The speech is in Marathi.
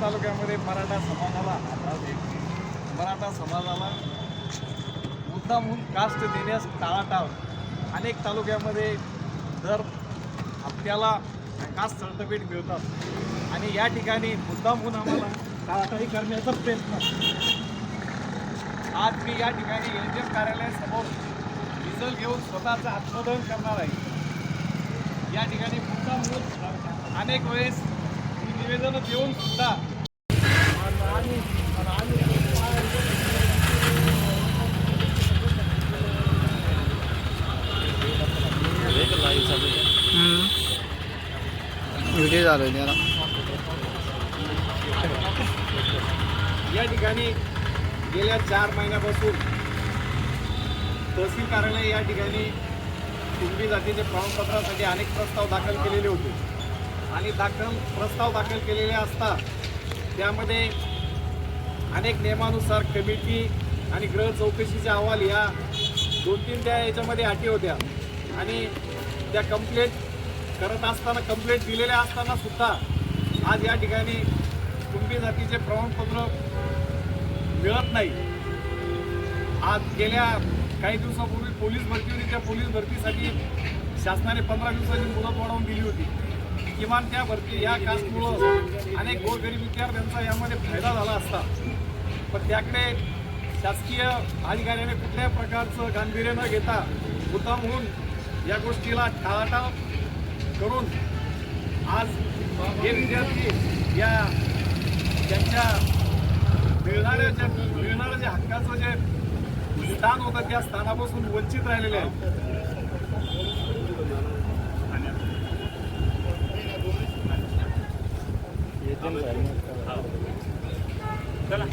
तालुक्यामध्ये मराठा समाजाला मराठा समाजाला मुद्दामहून कास्ट देण्यास टाळाटाळ. अनेक तालुक्यामध्ये दर हप्त्याला कास्ट सर्टिफिकेट मिळतात. आणि या ठिकाणी मुद्दामहून आम्हाला टाळाटाळी करण्याचा प्रयत्न. आज मी या ठिकाणी एल जी एफ कार्यालयासमोर डिझेल घेऊन स्वतःचं आत्मदहन करणार आहे. या ठिकाणी मुद्दामहून अनेक वेळेस निवेदनं देऊन सुद्धा व्हिडिओ चालू आहे त्याला. या ठिकाणी गेल्या चार महिन्यापासून तहसील कार्यालय या ठिकाणी कुणबी जातीचे प्रमाणपत्रासाठी अनेक प्रस्ताव दाखल केलेले होते. आणि दाखल प्रस्ताव दाखल केलेले असता त्यामध्ये अनेक नियमानुसार कमिटी आणि ग्रह चौकशीचे अहवाल या दोन तीन त्या याच्यामध्ये अटी होत्या. आणि त्या कंप्लेंट करत असताना कंप्लेंट दिलेल्या असताना सुद्धा आज या ठिकाणी कुंभी जातीचे प्रमाणपत्र मिळत नाही. आज गेल्या काही दिवसापूर्वी पोलीस भरती होती. त्या पोलीस भरतीसाठी शासनाने पंधरा दिवसाची मुदत वाढवून दिली होती. किमान त्या भरती या कास्टमुळं अनेक गोरगरीब विद्यार्थ्यांचा यामध्ये फायदा झाला असता. पण त्याकडे शासकीय अधिकाऱ्याने कुठल्याही प्रकारचं गांभीर्य न घेता मुद्दाम होऊन या गोष्टीला टाळाटाळ करून आज हे विद्यार्थी या त्यांच्या मिळणाऱ्या ज्या मिळणाऱ्या जे हक्काचं जे स्थान होतं त्या स्थानापासून वंचित राहिलेले आहेत. चला.